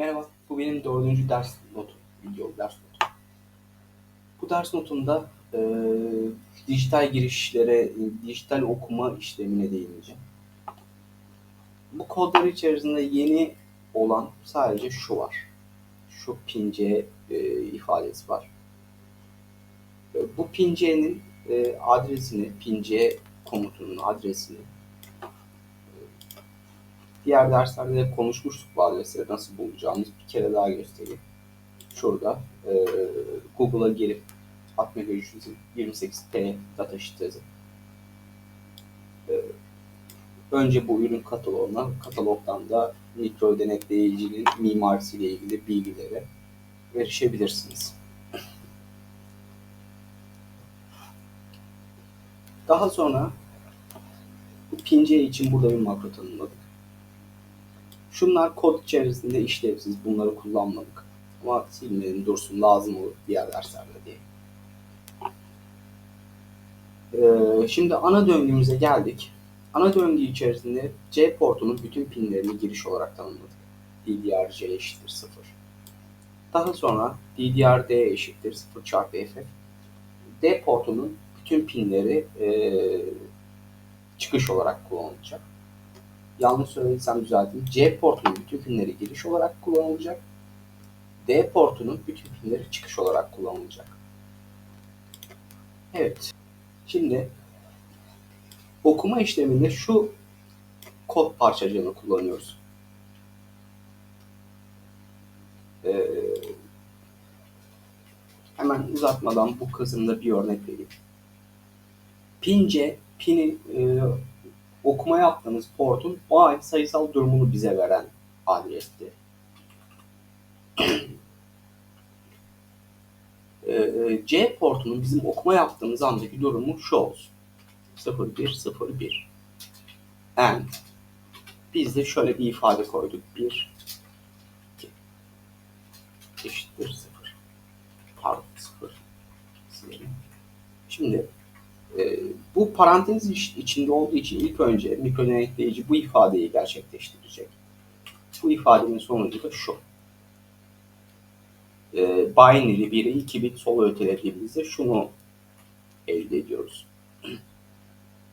Merhaba, bu benim dördüncü ders notu, video ders notu. Bu ders notunda e, dijital girişlere, e, dijital okuma işlemine değineceğim. Bu kodlar içerisinde yeni olan sadece şu var. Şu pince e, ifadesi var. E, bu pincenin e, adresini, pince komutunun adresini Diğer derslerde de konuşmuştuk bu adresleri nasıl bulacağımız bir kere daha göstereyim. Şurada e, Google'a girip Atmel 328P datasheet yazıp e, önce bu ürün kataloğuna, katalogdan da mikro denetleyicinin mimarisiyle ilgili bilgilere erişebilirsiniz. Daha sonra bu pince için burada bir makro tanımladık. Şunlar kod içerisinde işlevsiz. Bunları kullanmadık. Ama silmeyelim dursun lazım olur diğer derslerde diye. Ee, şimdi ana döngümüze geldik. Ana döngü içerisinde C portunun bütün pinlerini giriş olarak tanımladık. DDR-C eşittir 0. Daha sonra DDR-D eşittir 0 çarpı F. D portunun bütün pinleri e, çıkış olarak kullanılacak yanlış söylediysem düzelteyim. C portunun bütün pinleri giriş olarak kullanılacak. D portunun bütün pinleri çıkış olarak kullanılacak. Evet. Şimdi okuma işleminde şu kod parçacığını kullanıyoruz. Ee, hemen uzatmadan bu kısımda bir örnek vereyim. Pince, pini e, okuma yaptığımız portun o ay sayısal durumunu bize veren adresti. Ee, C portunun bizim okuma yaptığımız andaki durumu şu olsun. 0101 and biz de şöyle bir ifade koyduk. 1 2 eşittir 0 pardon 0 silelim. Şimdi e, bu parantez içinde olduğu için ilk önce mikrodönekleyici bu ifadeyi gerçekleştirecek. Bu ifadenin sonucu da şu. E, binary 1'i 2 bit sola ötelediğimizde şunu elde ediyoruz.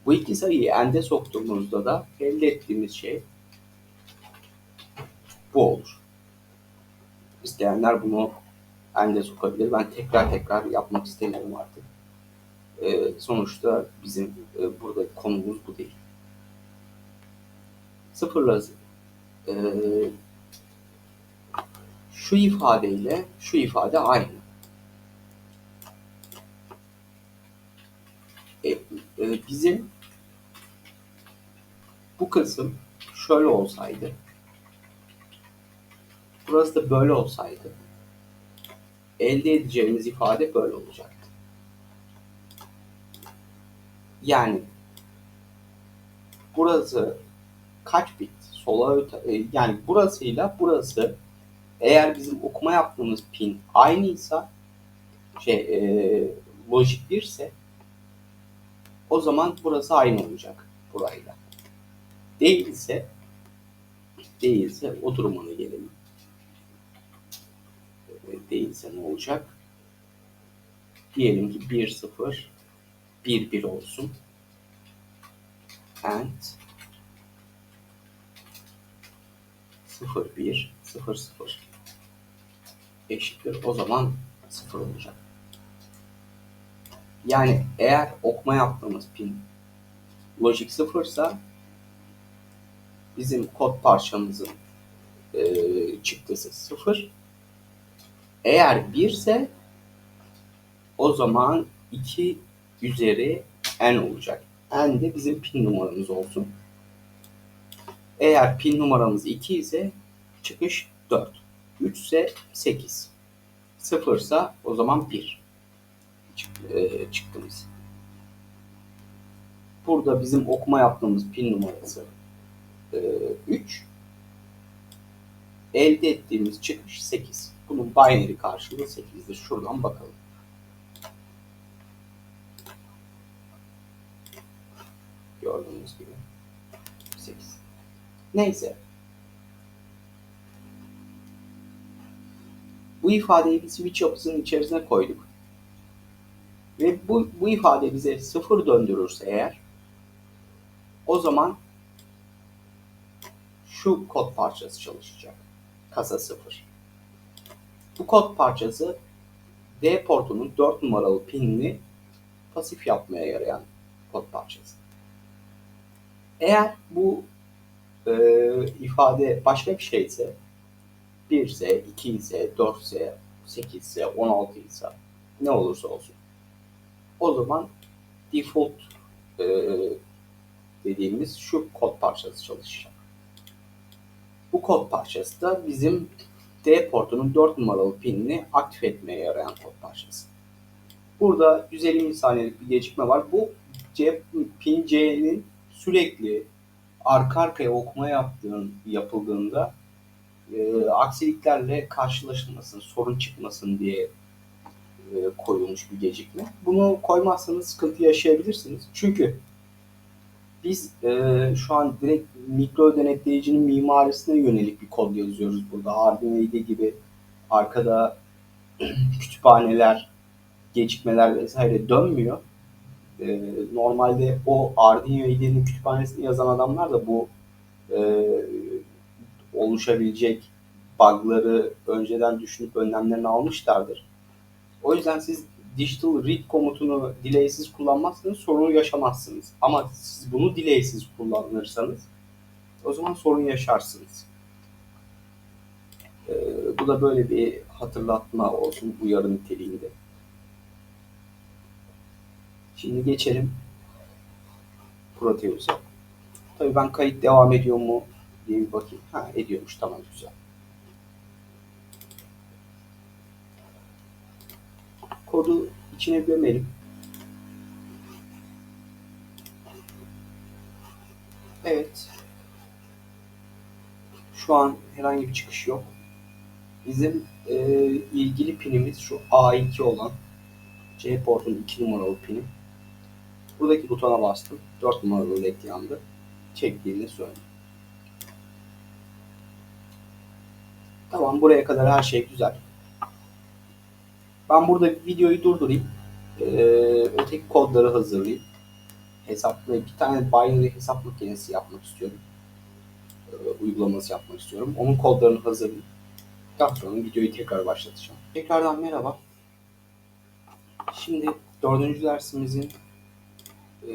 Bu iki sayıyı ende soktuğumuzda da elde ettiğimiz şey bu olur. İsteyenler bunu ende sokabilir. Ben tekrar tekrar yapmak istemiyorum artık. E, sonuçta bizim e, burada konumuz bu değil. Sıfırla e, şu ifadeyle şu ifade aynı. E, e, bizim bu kısım şöyle olsaydı burası da böyle olsaydı elde edeceğimiz ifade böyle olacak. Yani burası kaç bit sola öte, e, yani burasıyla burası eğer bizim okuma yaptığımız pin aynıysa şey e, lojik 1 ise o zaman burası aynı olacak burayla. Değilse değilse o durumuna gelelim. E, değilse ne olacak? Diyelim ki 1 0 1 1 olsun. And 0 1 0 0 eşittir. O zaman 0 olacak. Yani eğer okuma yaptığımız pin lojik 0 ise bizim kod parçamızın e, çıktısı 0. Eğer 1 ise o zaman 2 üzeri n olacak. n de bizim pin numaramız olsun. Eğer pin numaramız 2 ise çıkış 4. 3 ise 8. 0 ise o zaman 1 e, çıktığımız. Burada bizim okuma yaptığımız pin numarası 3. E, Elde ettiğimiz çıkış 8. Bunun binary karşılığı 8'dir. Şuradan bakalım. Gördüğünüz gibi. 8. Neyse. Bu ifadeyi bir switch yapısının içerisine koyduk. Ve bu, bu ifade bize sıfır döndürürse eğer o zaman şu kod parçası çalışacak. Kasa 0. Bu kod parçası D portunun 4 numaralı pinini pasif yapmaya yarayan kod parçası. Eğer bu e, ifade başka bir şeyse 1 ise, 2 ise, 4 ise, 8 ise, 16 ise ne olursa olsun. O zaman default e, dediğimiz şu kod parçası çalışacak. Bu kod parçası da bizim D portunun 4 numaralı pinini aktif etmeye yarayan kod parçası. Burada 150 milisaniyelik bir gecikme var. Bu C, pin C'nin sürekli arka arkaya okuma yaptığın, yapıldığında e, aksiliklerle karşılaşılmasın, sorun çıkmasın diye e, koyulmuş bir gecikme. Bunu koymazsanız sıkıntı yaşayabilirsiniz. Çünkü biz e, şu an direkt mikro denetleyicinin mimarisine yönelik bir kod yazıyoruz burada. Arduino IDE gibi arkada kütüphaneler, gecikmeler vesaire dönmüyor. E, normalde o Arduino IDE'nin kütüphanesini yazan adamlar da bu e, oluşabilecek bug'ları önceden düşünüp önlemlerini almışlardır. O yüzden siz digital read komutunu delay'siz kullanmazsanız sorun yaşamazsınız. Ama siz bunu delay'siz kullanırsanız o zaman sorun yaşarsınız. Ee, bu da böyle bir hatırlatma olsun uyarı niteliğinde. Şimdi geçelim Proteus'a. Tabii ben kayıt devam ediyor mu diye bir bakayım. Ha ediyormuş tamam güzel. Kodu içine gömelim. Evet. Şu an herhangi bir çıkış yok. Bizim e, ilgili pinimiz şu A2 olan C portun 2 numaralı pini. Buradaki butona bastım. 4 numaralı led yandı. Çektiğini söyle. Tamam buraya kadar her şey güzel. Ben burada videoyu durdurayım. Ee, öteki kodları hazırlayayım. Hesaplı bir tane binary hesap makinesi yapmak istiyorum. Ee, uygulaması yapmak istiyorum. Onun kodlarını hazırlayayım. Sonra videoyu tekrar başlatacağım. Tekrardan merhaba. Şimdi dördüncü dersimizin e,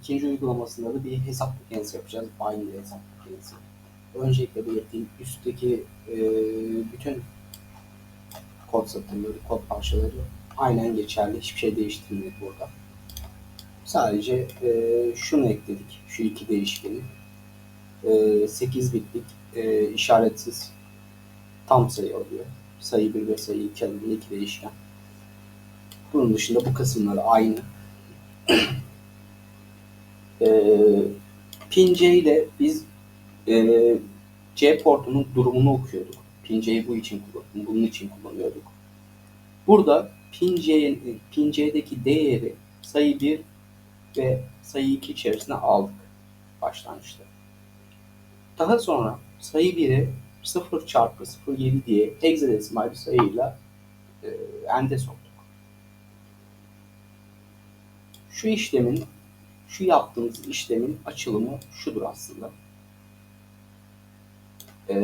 ikinci uygulamasında da bir hesap makinesi yapacağız. Binary hesap makinesi. Öncelikle belirttiğim üstteki e, bütün kod satırları, kod parçaları aynen geçerli. Hiçbir şey değiştirmedik burada. Sadece e, şunu ekledik. Şu iki değişkeni. E, 8 bitlik e, işaretsiz tam sayı alıyor. Sayı 1 ve sayı 2 adında iki değişken. Bunun dışında bu kısımlar aynı. e, pin C ile biz e, C portunun durumunu okuyorduk. Pin C'yi bu için kullanıyorduk. Bunun için kullanıyorduk. Burada pin, C, pin C'deki değeri sayı 1 ve sayı 2 içerisine aldık başlangıçta. Daha sonra sayı 1'i 0 çarpı 0,7 diye hexadesimal bir sayıyla e, ende soktuk. Şu işlemin, şu yaptığımız işlemin açılımı şudur aslında. E,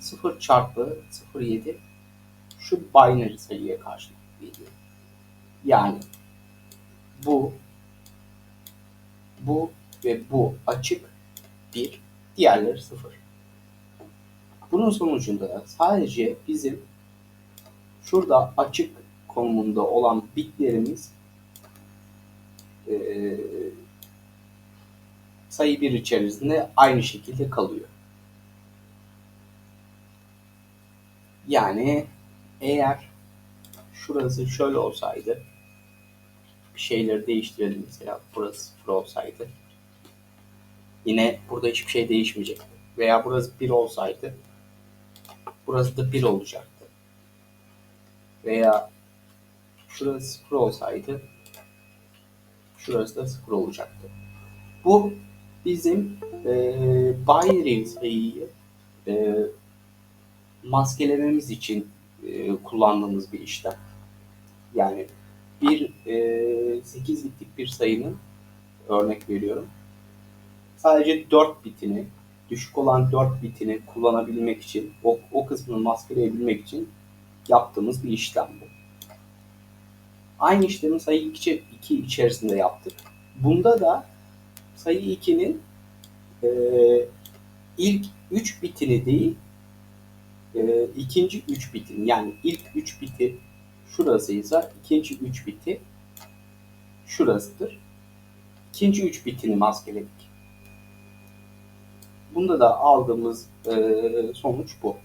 0 çarpı 0,7 şu binary sayıya karşılık geliyor. Yani bu bu ve bu açık 1, diğerleri 0. Bunun sonucunda da sadece bizim şurada açık konumunda olan bitlerimiz e, sayı 1 içerisinde aynı şekilde kalıyor. Yani eğer şurası şöyle olsaydı bir şeyleri değiştirelim mesela burası 0 olsaydı yine burada hiçbir şey değişmeyecekti. Veya burası 1 olsaydı burası da 1 olacaktı. Veya şurası 0 olsaydı şurası da 0 olacaktı. Bu bizim e, binary sayıyı e, maskelememiz için e, kullandığımız bir işlem. Yani bir e, 8 bitlik bir sayının örnek veriyorum. Sadece 4 bitini, düşük olan 4 bitini kullanabilmek için, o, o kısmını maskeleyebilmek için yaptığımız bir işlem bu. Aynı işlemi sayı 2, 2 içerisinde yaptık. Bunda da sayı 2'nin e, ilk 3 bitini değil, e, ikinci 3 bitini yani ilk 3 biti şurasıysa ikinci 3 biti şurasıdır. İkinci 3 bitini maskeledik. Bunda da aldığımız e, sonuç bu.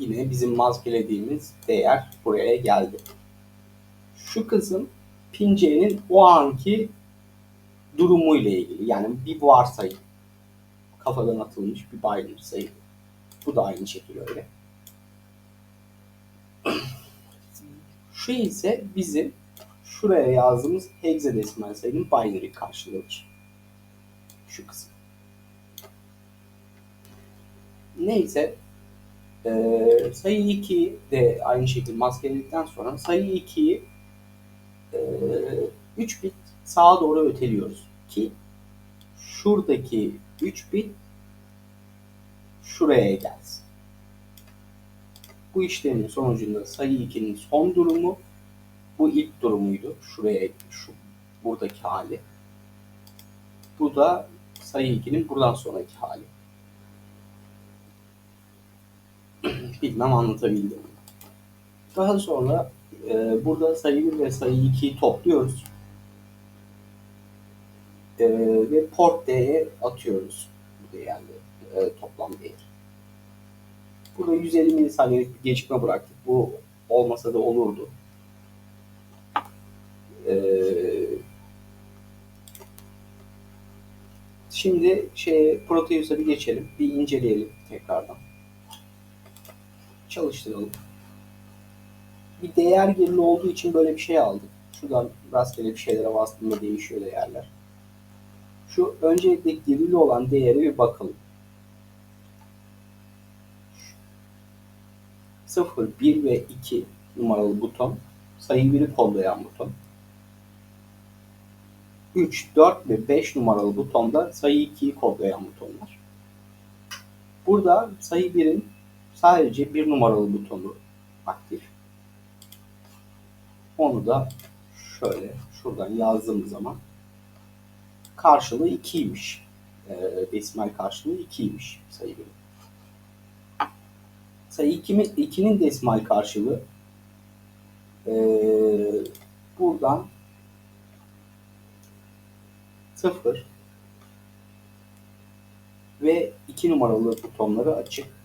Yine bizim maskelediğimiz değer buraya geldi. Şu kısım pincenin o anki durumuyla ilgili. Yani bir varsayım. Kafadan atılmış bir binary sayı. Bu da aynı şekilde öyle. Şu ise bizim şuraya yazdığımız hexadesimal sayının binary karşılığıdır. Şu kısım. Neyse e, sayı 2 de aynı şekilde maskeledikten sonra sayı 2'yi e, 3 bit sağa doğru öteliyoruz ki şuradaki 3 bit şuraya gelsin. Bu işlemin sonucunda sayı 2'nin son durumu bu ilk durumuydu. Şuraya şu buradaki hali. Bu da sayı 2'nin buradan sonraki hali. Bilmem anlatabildim. Daha sonra e, burada sayı 1 ve sayı 2'yi topluyoruz. E, ve port D'ye atıyoruz bu değerleri, e, toplam değer. Burada 150 milisaniyelik bir gecikme bıraktık. Bu olmasa da olurdu. Ee, şimdi şey Proteus'a bir geçelim. Bir inceleyelim tekrardan. Çalıştıralım. Bir değer gerili olduğu için böyle bir şey aldık. Şuradan rastgele bir şeylere bastığında değişiyor değerler. Şu öncelikle gerili olan değere bir bakalım. 0, 1 ve 2 numaralı buton sayı 1'i kollayan buton. 3, 4 ve 5 numaralı butonda sayı 2'yi kodlayan butonlar. Burada sayı 1'in sadece 1 numaralı butonu aktif. Onu da şöyle şuradan yazdığımız zaman karşılığı 2'ymiş. E, desimal karşılığı 2'ymiş sayı 1'in. Sayı 2'nin desimal karşılığı e, buradan 0 ve 2 numaralı butonları açık.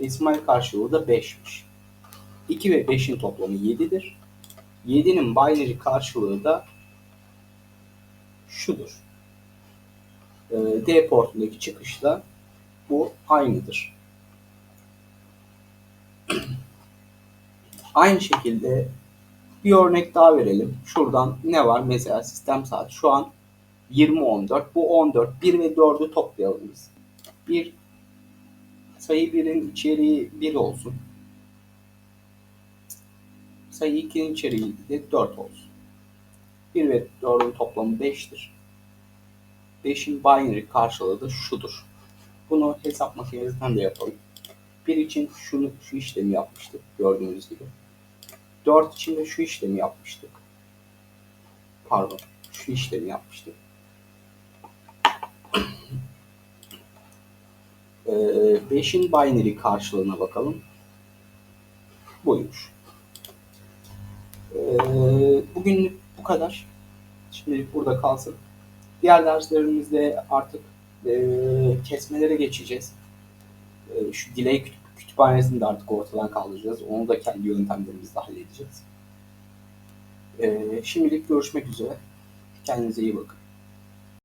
Desimal karşılığı da 5'miş. 2 ve 5'in toplamı 7'dir. 7'nin binary karşılığı da şudur. E, D portundaki çıkışla bu aynıdır. Aynı şekilde bir örnek daha verelim. Şuradan ne var? Mesela sistem saat şu an 20-14. Bu 14. 1 ve 4'ü toplayalım biz. Bir sayı 1'in içeriği 1 olsun. Sayı 2'nin içeriği de 4 olsun. 1 ve 4'ün toplamı 5'tir. 5'in binary karşılığı da şudur. Bunu hesap makinesinden de yapalım. 1 için şunu, şu işlemi yapmıştık gördüğünüz gibi. 4 için de şu işlemi yapmıştık. Pardon, şu işlemi yapmıştık. Ee, 5'in binary karşılığına bakalım. Buymuş. Ee, bugünlük bu kadar. Şimdilik burada kalsın. Diğer derslerimizde artık e, kesmelere geçeceğiz. E, şu delay kütüp kütüphanesini de artık ortadan kaldıracağız. Onu da kendi yöntemlerimizle halledeceğiz. E, şimdilik görüşmek üzere. Kendinize iyi bakın.